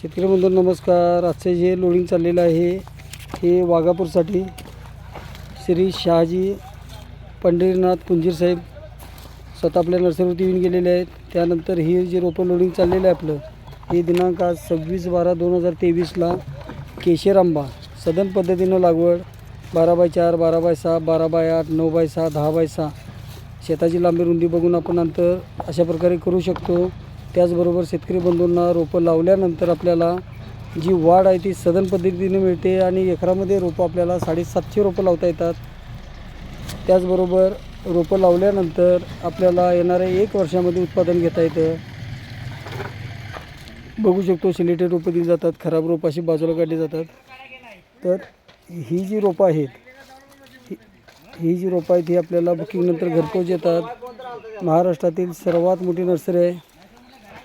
शेतकरी बंधू नमस्कार. आजचे जे लोडिंग चाललेलं आहे हे वाघापूरसाठी श्री शहाजी पंढरीनाथ कुंजीर साहेब स्वतः आपल्या नर्सरीवरती येऊन गेलेले आहेत. त्यानंतर हे जे रोपं लोडिंग चाललेलं आहे आपलं हे दिनांक आज सव्वीस बारा दोन हजार तेवीसला केशर आंबा सदन पद्धतीनं लागवड बारा बाय चार बारा बाय सहा बारा बाय आठ नऊ बाय सहा दहा बाय सहा शेताची लांबी रुंदी बघून आपण अंतर अशा प्रकारे करू शकतो. त्याचबरोबर शेतकरी बंधूंना रोपं लावल्यानंतर आपल्याला जी वाढ आहे ती सदन पद्धतीने मिळते आणि एकरामध्ये रोपं आपल्याला साडेसातशे रोपं लावता येतात. त्याचबरोबर रोपं लावल्यानंतर आपल्याला येणाऱ्या एक वर्षामध्ये उत्पादन घेता येतं. बघू शकतो सिलेटेड रोपं दिली जातात खराब रोपं अशी बाजूला काढली जातात. तर ही जी रोपं आहेत ही- ही जी रोपं आहेत ही आपल्याला बुकिंगनंतर घरपोच येतात महाराष्ट्रातील सर्वात मोठी नर्सरी आहे.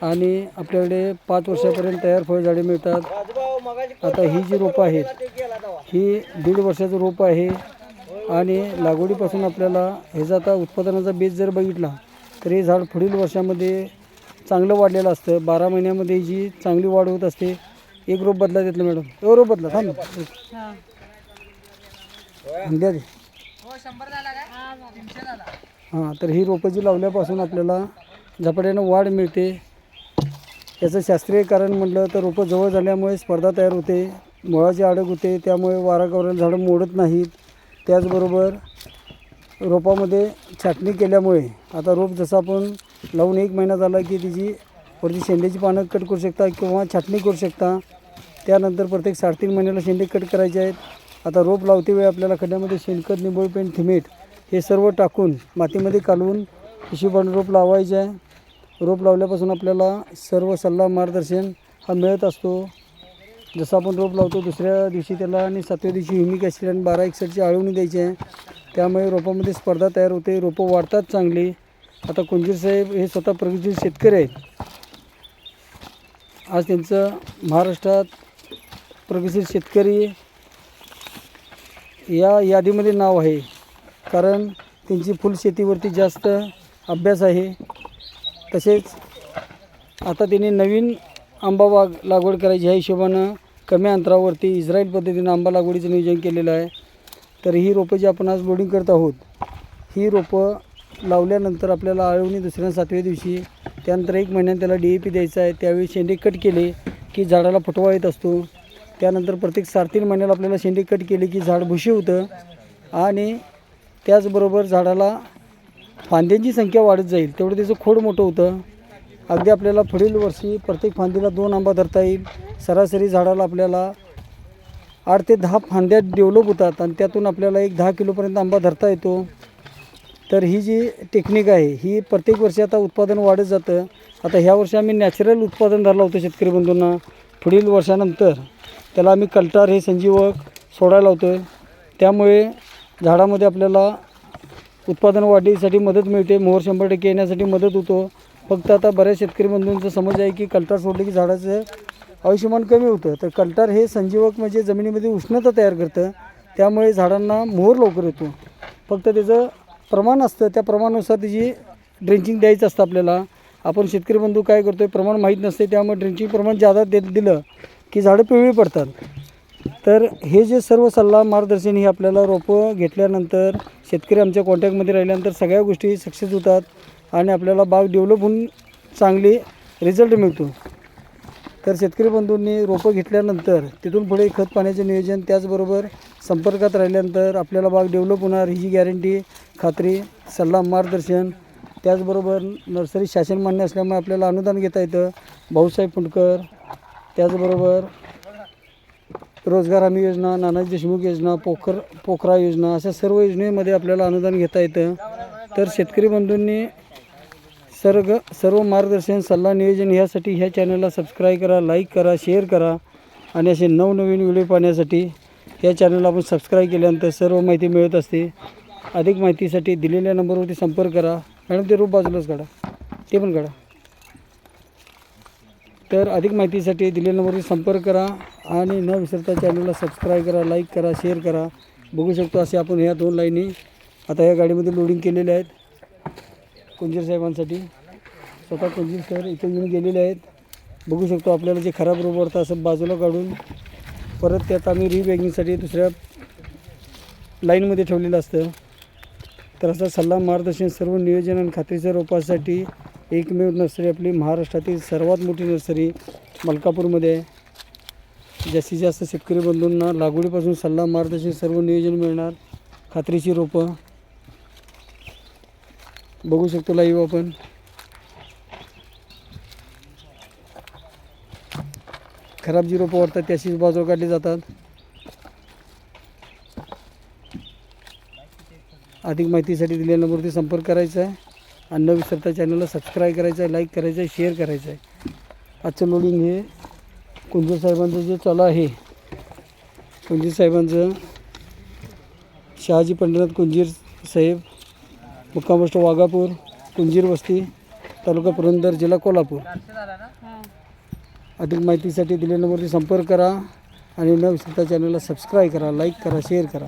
आणि आपल्याकडे पाच वर्षापर्यंत तयार फळझाडे मिळतात. आता ही जी रोपं आहेत ही दीड वर्षाचं रोप आहे आणि लागवडीपासून आपल्याला ह्याचा आता उत्पादनाचा बेस जर बघितला तर हे झाड पुढील वर्षामध्ये चांगलं वाढलेलं असतं. बारा महिन्यामध्ये जी चांगली वाढ होत असते एक रोप बदला देतलं मॅडम. एव रोप बदला थांब द्या दे. हां तर ही रोपं जी लावल्यापासून आपल्याला झपाट्यानं वाढ मिळते. याचं शास्त्रीय कारण म्हटलं तर रोपं जवळ झाल्यामुळे स्पर्धा तयार होते मुळाची अडक होते त्यामुळे वारा कवरेल झाडं मोडत नाहीत. त्याचबरोबर रोपामध्ये छाटणी केल्यामुळे आता रोप जसं आपण लावून एक महिना झाला की तिची वरती शेंड्याची पानं कट करू शकता किंवा छाटणी करू शकता. त्यानंतर प्रत्येक साडेतीन महिन्याला शेंडे कट करायचे आहेत. आता रोप लावते वेळी आपल्याला खड्ड्यामध्ये शेणखत निंबोळी पेंट थिमेट हे सर्व टाकून मातीमध्ये कालवून पिशवीपानं रोप लावायचे आहे. रोप लावल्यापासून आपल्याला सर्व सल्ला मार्गदर्शन हा मिळत असतो. जसं आपण रोप लावतो दुसऱ्या दिवशी त्याला आणि सातव्या दिवशी ह्युमिक ॲसिड आणि बारा एकसठची आळवणी द्यायची आहे. त्यामुळे रोपामध्ये स्पर्धा तयार होते रोपं वाढतात चांगली. आता कुंजीर साहेब हे स्वतः प्रगतशील शेतकरी आहेत. आज त्यांचं महाराष्ट्रात प्रगतशील शेतकरी या यादीमध्ये नाव आहे. कारण त्यांची फुलशेतीवरती जास्त अभ्यास आहे. तसेच आता त्यांनी नवीन आंबा बाग लागवड करायची ह्या हिशोबानं कमी अंतरावरती इस्रायल पद्धतीनं आंबा लागवडीचं नियोजन केलेलं आहे. तर ही रोपं जी आपण आज लोडिंग करत आहोत ही रोपं लावल्यानंतर आपल्याला आळवणी दुसऱ्या सातव्या दिवशी त्यानंतर एक महिन्यात त्याला डी ए पी द्यायचा आहे. त्यावेळी शेंडे कट केले की झाडाला फुटवा येत असतो. त्यानंतर प्रत्येक साडेतीन महिन्याला आपल्याला शेंडे कट केले की झाड भुशी होतं. आणि त्याचबरोबर झाडाला फांद्यांची संख्या वाढत जाईल तेवढं त्याचं खोड मोठं होतं. अगदी आपल्याला पुढील वर्षी प्रत्येक फांदीला दोन आंबा धरता येईल. सरासरी झाडाला आपल्याला आठ ते दहा फांद्या डेव्हलप होतात आणि त्यातून आपल्याला एक दहा किलोपर्यंत आंबा धरता येतो. तर ही जी टेक्निक आहे ही प्रत्येक वर्षी आता उत्पादन वाढत जातं. आता ह्या वर्षी आम्ही नॅचरल उत्पादन धरलं होतं शेतकरी बंधूंना. पुढील वर्षानंतर त्याला आम्ही कल्टार हे संजीवक सोडायला लावतो आहे त्यामुळे झाडामध्ये आपल्याला उत्पादन वाढीसाठी मदत मिळते मोहर शंभर टक्के येण्यासाठी मदत होतो. फक्त आता बऱ्याच शेतकरी बंधूंचा समज आहे की कल्टार सोडले की झाडाचं आयुष्यमान कमी होतं. तर कल्टार हे संजीवक म्हणजे जमिनीमध्ये उष्णता तयार करतं. त्यामुळे झाडांना मोहर लवकर येतो. फक्त त्याचं प्रमाण असतं. त्या प्रमाणानुसार त्याची ड्रेंचिंग द्यायचं असतं आपल्याला. आपण शेतकरी बंधू काय करतो आहे प्रमाण माहीत नसते. त्यामुळे ड्रिंचिंग प्रमाण जादा दे दिलं की झाडं पिवळी पडतात. तर हे जे सर्व सल्ला मार्गदर्शन हे आपल्याला रोपं घेतल्यानंतर शेतकरी आमच्या कॉन्टॅक्टमध्ये राहिल्यानंतर सगळ्या गोष्टी सक्सेस होतात आणि आपल्याला बाग डेव्हलप होऊन चांगली रिझल्ट मिळतो. तर शेतकरी बंधूंनी रोपं घेतल्यानंतर तिथून पुढे खत पाण्याचे नियोजन त्याचबरोबर संपर्कात राहिल्यानंतर आपल्याला बाग डेव्हलप होणार ही गॅरंटी खात्री सल्ला मार्गदर्शन त्याचबरोबर नर्सरी शासन मान्य असल्यामुळे आपल्याला अनुदान घेता येतं. भाऊसाहेब फुंडकर त्याचबरोबर रोजगार हमी योजना नानाजी देशमुख योजना पोखर पोखरा योजना अशा सर्व योजनेमध्ये आपल्याला अनुदान घेता येतं. तर शेतकरी बंधूंनी सर्ग सर्व मार्गदर्शन सल्ला नियोजन ह्यासाठी ह्या चॅनलला सबस्क्राईब करा लाईक करा शेअर करा आणि असे नवनवीन व्हिडिओ पाहण्यासाठी या चॅनलला आपण सबस्क्राईब केल्यानंतर सर्व माहिती मिळत असते. अधिक माहितीसाठी दिलेल्या नंबरवरती संपर्क करा. मॅडम ते रूप बाजूलाच काढा. ते पण काढा. तर अधिक माहितीसाठी दिलेल्या नंबरवर संपर्क करा आणि न विसरता चॅनलला सबस्क्राईब करा लाईक करा शेअर करा. बघू शकतो असे आपण ह्या दोन लाईनी आता या गाडीमध्ये लोडिंग केलेल्या आहेत कुंजीर साहेबांसाठी. स्वतः कुंजीर सर इथून घेऊन गेलेले आहेत. बघू शकतो आपल्याला जे खराब रोप वाटतं असं बाजूला काढून परत त्यात आम्ही रिबॅगिंगसाठी दुसऱ्या लाईनमध्ये ठेवलेलं असतं. तर असा सल्ला मार्गदर्शन सर्व नियोजन आणि खात्रीच्या रोपासाठी एकमेव नर्सरी आपली महाराष्ट्रातील सर्वात मोठी नर्सरी मलकापूरमध्ये आहे. जास्तीत जास्त शेतकरी बंधूंना लागवडीपासून सल्ला मार्गदर्शन सर्व नियोजन मिळणार. खात्रीची रोपं. बघू शकतो लाईव्ह आपण. खराब जी रोपं वाटतात त्याशीच बाजूला काढली जातात. अधिक माहितीसाठी दिलेल्या नंबरवरती संपर्क करायचा आहे. आणि न विसरता चॅनलला सबस्क्राईब करायचं आहे लाईक करायचं आहे शेअर करायचं आहे. आजचं लोडिंग हे कुंजीर साहेबांचं जे चालू आहे. कुंजीर साहेबांचं शहाजी पंढरनाथ कुंजीर साहेब मुक्काम पोस्ट वाघापूर कुंजीर वस्ती तालुका पुरंदर जिल्हा कोल्हापूर. अधिक माहितीसाठी दिलेल्या नंबरवरती संपर्क करा आणि न विसरता चॅनलला सबस्क्राईब करा लाईक करा शेअर करा.